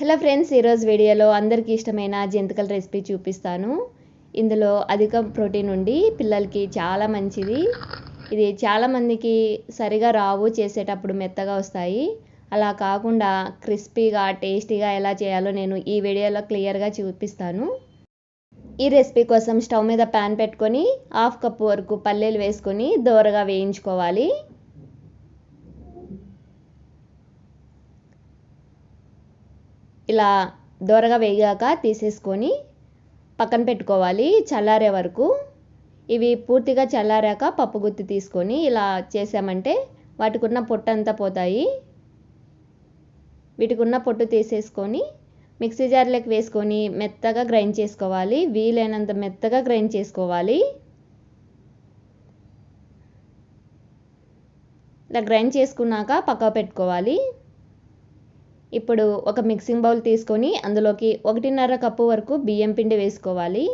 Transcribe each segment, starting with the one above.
Hello friends ఈరోజు వీడియోలో అందరికీ ఇష్టమైన జంతికల రెసిపీ చూపిస్తాను. ఇందులో అధిక ప్రోటీన్ ఉండి పిల్లలకి చాలా మంచిది. ఇది చాలామందికి సరిగా రావు చేసేటప్పుడు మెత్తగా వస్తాయి. అలా కాకుండా క్రిస్పీగా టేస్టీగా ఎలా చేయాలో నేను ఈ వీడియోలో క్లియర్గా చూపిస్తాను. ఈ రెసిపీ కోసం స్టవ్ మీద ప్యాన్ పెట్టుకొని హాఫ్ కప్ వరకు పల్లీలు వేసుకొని దోరగా వేయించుకోవాలి. ఇలా దోరగా వేగాక తీసేసుకొని పక్కన పెట్టుకోవాలి చల్లారే వరకు. ఇవి పూర్తిగా చల్లారాక పప్పు గుత్తి తీసుకొని ఇలా చేసామంటే వాటికి ఉన్న పొట్టు అంతా పోతాయి. వీటికున్న పొట్టు తీసేసుకొని మిక్సీ జార్లోకి వేసుకొని మెత్తగా గ్రైండ్ చేసుకోవాలి. వీలైనంత మెత్తగా గ్రైండ్ చేసుకోవాలి. ఇలా గ్రైండ్ చేసుకున్నాక పక్క పెట్టుకోవాలి. ఇప్పుడు ఒక మిక్సింగ్ బౌల్ తీసుకొని అందులోకి ఒకటిన్నర కప్పు వరకు బియ్యం పిండి వేసుకోవాలి.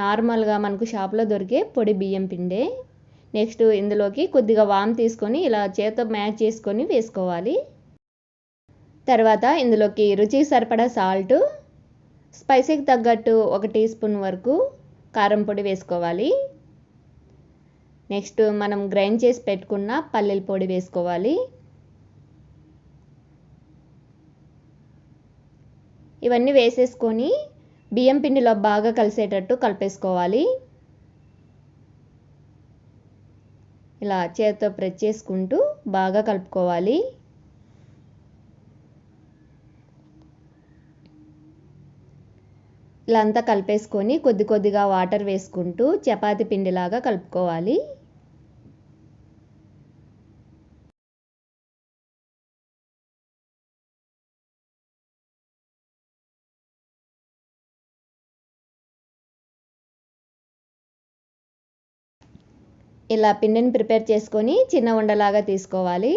నార్మల్గా మనకు షాప్లో దొరికే పొడి బియ్యం పిండే. నెక్స్ట్ ఇందులోకి కొద్దిగా వామ్ తీసుకొని ఇలా చేత మ్యాచ్ చేసుకొని వేసుకోవాలి. తర్వాత ఇందులోకి రుచికి సరిపడా సాల్ట్ స్పైసీకి తగ్గట్టు ఒక టీ స్పూన్ వరకు కారం పొడి వేసుకోవాలి. నెక్స్ట్ మనం గ్రైండ్ చేసి పెట్టుకున్న పల్లెల పొడి వేసుకోవాలి. ఇవన్నీ వేసేసుకొని బియ్యం పిండిలో బాగా కలిసేటట్టు కలిపేసుకోవాలి. ఇలా చేతితో ప్రెస్ చేసుకుంటూ బాగా కలుపుకోవాలి. ఇలా అంతా కలిపేసుకొని కొద్ది కొద్దిగా వాటర్ వేసుకుంటూ చపాతి పిండిలాగా కలుపుకోవాలి. ఇలా పిండిని ప్రిపేర్ చేసుకొని చిన్న ఉండలాగా తీసుకోవాలి.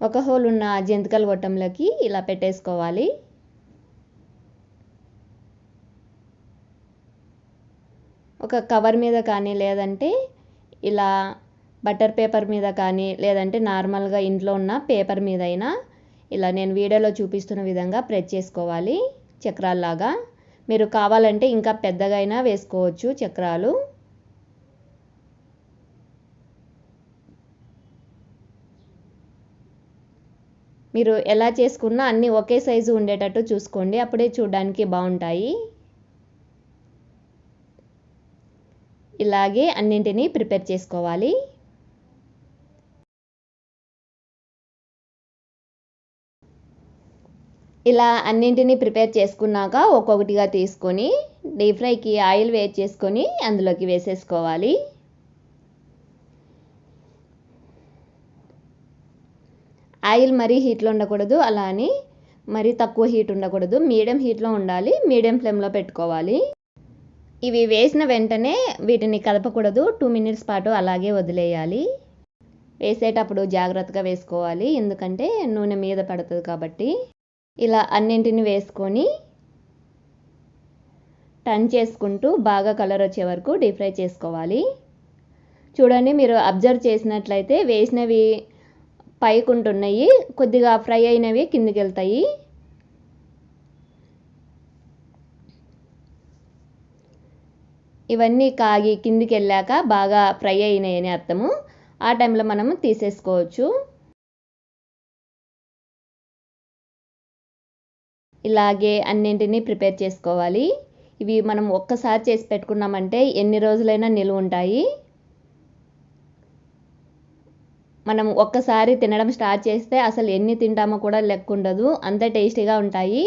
ఒక హోల్ ఉన్న జంతికల గొట్టంలోకి ఇలా పెట్టేసుకోవాలి. ఒక కవర్ మీద కానీ లేదంటే ఇలా బటర్ పేపర్ మీద కానీ లేదంటే నార్మల్గా ఇంట్లో ఉన్న పేపర్ మీద అయినా ఇలా నేను వీడియోలో చూపిస్తున్న విధంగా ప్రెస్ చేసుకోవాలి చక్రాల్లాగా. మీరు కావాలంటే ఇంకా పెద్దగా అయినా వేసుకోవచ్చు చక్రాలు. మీరు ఎలా చేసుకున్నా అన్నీ ఒకే సైజు ఉండేటట్టు చూసుకోండి అప్పుడే చూడడానికి బాగుంటాయి. ఇలాగే అన్నింటినీ ప్రిపేర్ చేసుకోవాలి. ఇలా అన్నింటినీ ప్రిపేర్ చేసుకున్నాక ఒక్కొక్కటిగా తీసుకొని డీప్ ఫ్రైకి ఆయిల్ వేట్ చేసుకొని అందులోకి వేసేసుకోవాలి. ఆయిల్ మరీ హీట్లో ఉండకూడదు అలా అని మరీ తక్కువ హీట్ ఉండకూడదు. మీడియం హీట్లో ఉండాలి మీడియం ఫ్లేమ్లో పెట్టుకోవాలి. ఇవి వేసిన వెంటనే వీటిని కలపకూడదు టూ మినిట్స్ పాటు అలాగే వదిలేయాలి. వేసేటప్పుడు జాగ్రత్తగా వేసుకోవాలి ఎందుకంటే నూనె మీద పడుతుంది కాబట్టి. ఇలా అన్నింటిని వేసుకొని టర్న్ చేసుకుంటూ బాగా కలర్ వచ్చే వరకు డీప్ ఫ్రై చేసుకోవాలి. చూడండి మీరు అబ్జర్వ్ చేసినట్లయితే వేసినవి పైకి ఉంటున్నాయి కొద్దిగా ఫ్రై అయినవి కిందికి వెళ్తాయి ఇవన్నీ కాగి కిందికి వెళ్ళాక బాగా ఫ్రై అయినాయని అర్థము. ఆ టైంలో మనము తీసేసుకోవచ్చు. ఇలాగే అన్నింటినీ ప్రిపేర్ చేసుకోవాలి. ఇవి మనం ఒక్కసారి చేసి పెట్టుకున్నామంటే ఎన్ని రోజులైనా నిలువ ఉంటాయి. మనం ఒక్కసారి తినడం స్టార్ట్ చేస్తే అసలు ఎన్ని తింటామో కూడా లెక్క ఉండదు. అంత టేస్టీగా ఉంటాయి.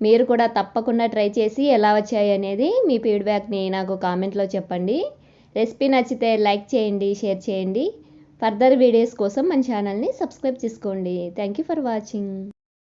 మీరు కూడా తప్పకుండా ట్రై చేసి ఎలా వచ్చాయి అనేది మీ ఫీడ్బ్యాక్ని నాకు కామెంట్లో చెప్పండి. రెసిపీ నచ్చితే లైక్ చేయండి షేర్ చేయండి. ఫర్దర్ వీడియోస్ కోసం మన ఛానల్ని సబ్స్క్రైబ్ చేసుకోండి. Thank you for watching.